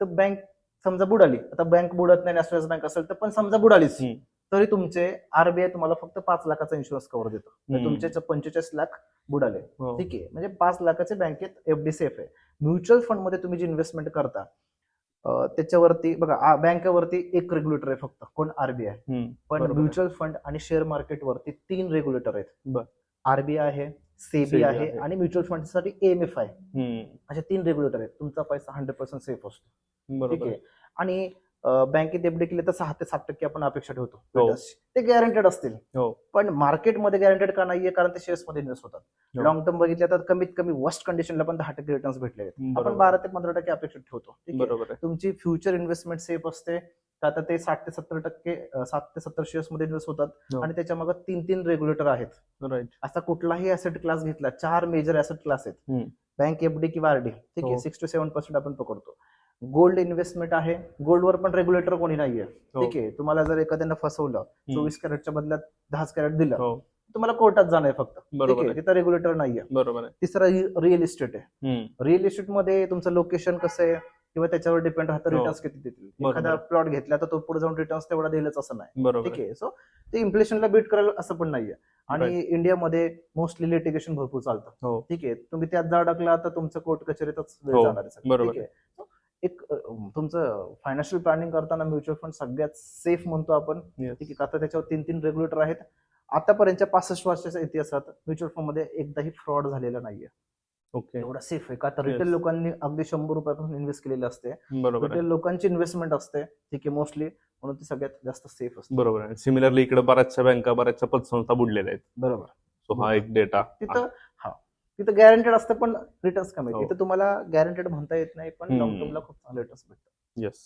तर बँक समजा बुडाली. आता बँक बुडत नाही नॅशनलाइज बँक असेल तर पण समजा बुडालीच. हम्म. तरी तुमचे आरबीआय तुम्हाला फक्त पाच लाखाचा इन्शुरन्स कव्हर देतो. म्हणजे हम्म. तुमचे पंचेचाळीस लाख बुडाले. हो. ठीक आहे? म्हणजे पाच लाखाचे बँकेत एफडी सेफ आहे. म्युच्युअल फंडमध्ये तुम्ही जी इन्व्हेस्टमेंट करता त्याच्यावरती बघा बँकेवरती एक रेग्युलेटर आहे फक्त कोण आरबीआय. पण. म्युच्युअल फंड आणि शेअर मार्केटवरती तीन रेग्युलेटर आहेत. आरबीआय आहे सेबी आहे. आणि म्युच्युअल फंडसाठी एएमएफ आहे हम्म. अशा तीन रेग्युलेटर आहेत तुमचा पैसा हंड्रेड पर्सेंट सेफ असतो ठीक आहे आणि बँकेत एफडी केली तर सहा ते सात टक्के आपण अपेक्षा ठेवतो. हो. ते गॅरंटेड असतील. हो. पण मार्केटमध्ये गॅरंटेड का नाहीये? कारण ते शेअर्समध्ये इन्व्हेस्ट होतात. लॉंग टर्म बघितलं तर कमीत कमी वर्स्ट कंडिशनला पण दहा टक्के रिटर्न्स भेटले आपण. बारा ते पंधरा टक्के अपेक्षा ठेवतो. तुमची फ्युचर इन्व्हेस्टमेंट सेफ असते. तर ते साठ ते सत्तर टक्के सात ते सत्तर शेअर्समध्ये इन्व्हेस्ट होतात हो. आणि त्याच्यामागे तीन तीन रेग्युलेटर आहेत असा कुठलाही ऍसेट क्लास घेतला चार मेजर ऍसेट क्लास आहेत. बँक एफडी किंवा आरडी ठीक आहे. सिक्स टू सेव्हन पर्सेंट आपण पकडतो. गोल्ड इन्व्हेस्टमेंट आहे. गोल्डवर पण रेग्युलेटर कोणी नाहीये. हो. ठीक आहे. तुम्हाला जर एखाद्यानं फसवलं चोवीस कॅरेटच्या बदल्यात दहा कॅरेट दिलं हो. तुम्हाला कोर्टात जाणं आहे फक्त. ठीक आहे. तिथं रेग्युलेटर नाहीये. बरोबर तिसरा रिअल इस्टेट आहे. रिअल इस्टेटमध्ये तुमचं लोकेशन कसं आहे किंवा त्याच्यावर डिपेंड राहतं हो. रिटर्न्स किती देतील. एखादा प्लॉट घेतला तर तो पुढे जाऊन रिटर्न्स तेवढा देईलच असं नाही. ठीक आहे. सो ते इन्फ्लेशनला बीट करायला असं पण नाहीये. आणि. इंडियामध्ये मोस्टली लिटिगेशन भरपूर चालतं. ठीक आहे. तुम्ही त्यात जा टाकला तर तुमचं कोर्ट कचेरीतच वेळ जाणार आहे. एक तुमचं फायनान्शियल प्लॅनिंग करताना म्युच्युअल फंड सगळ्यात सेफ म्हणतो आपण. ठीक आहे का तर त्याच्यावर तीन तीन रेग्युलेटर आहेत. आतापर्यंतच्या पासष्ट वर्षाच्या इतिहासात म्युच्युअल फंडमध्ये एकदाही फ्रॉड झालेला नाहीये. ओके एवढा सेफ आहे का? तर. रिटेल लोकांनी अगदी शंभर रुपयापासून इन्व्हेस्ट केलेले असते. रिटेल लोकांची इन्व्हेस्टमेंट असते. ठीक आहे मोस्टली म्हणून ती सगळ्यात जास्त सेफ असते. बरोबर आहे. सिमिलरली इकडे बऱ्याचशा बँका बऱ्याचशा पतसंस्था बुडलेल्या आहेत. बरोबर. सो हा एक डेटा तिथं तिथं गॅरंटेड असतं पण रिटर्न्स कमी हो. तिथं तुम्हाला गॅरंटेड म्हणता येत नाही पण. लॉंग टर्मला खूप चांगले रिटर्न्स भेटतात येस